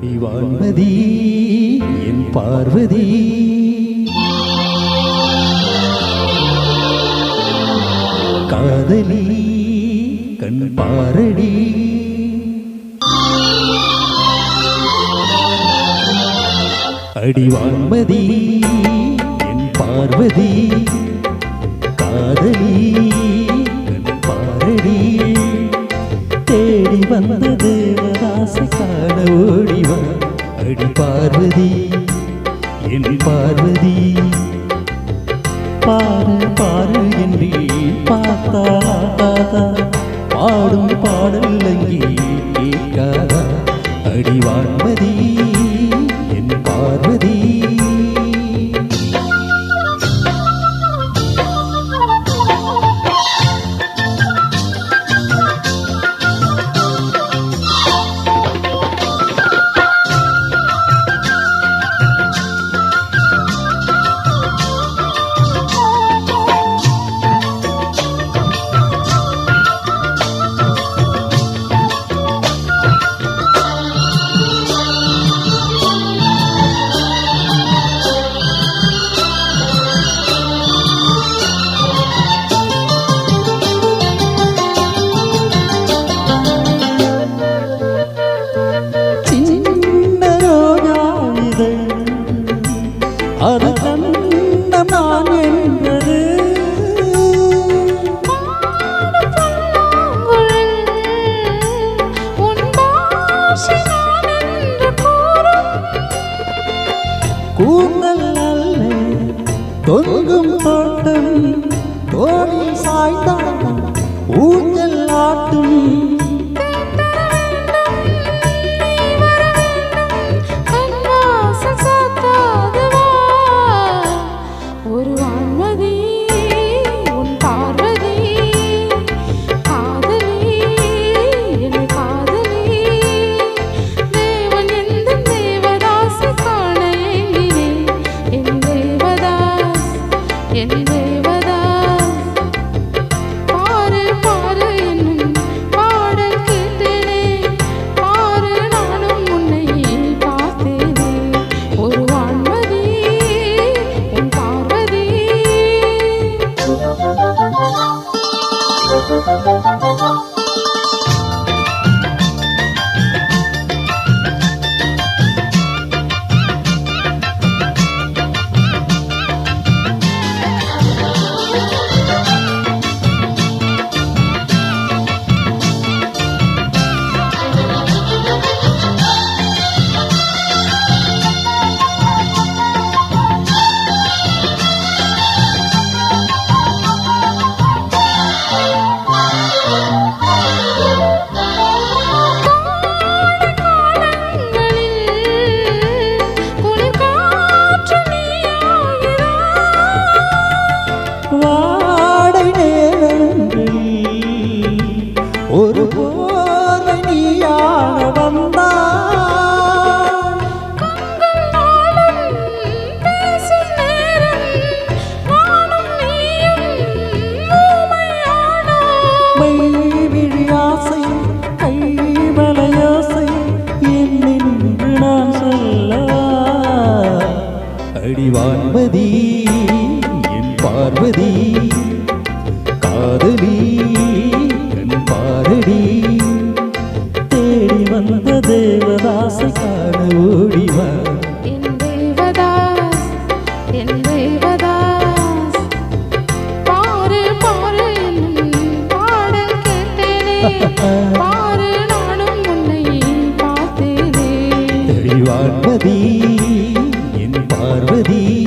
அடிவான்மதி என் பார்வதி. காதலி கண் பாரடி. அடிவான்மதி என் பார்வதி. காதலி வந்த தேவதாசை காண ஓடிவா அடி பார்வதி என் பார்வதி. பாரு பாரு என்று பார்த்தாதா பாடும் பாடல் அங்கே கேட்காதா அடிவான்மதி என் கூந்தல் அல்ல தொங்கும் தோட்டம் தோணி சாய்ந்தாடும் Ouro பாரு நானும் உன்னை பார்த்தேனே. அடிவான்மதி என் பார்வதி.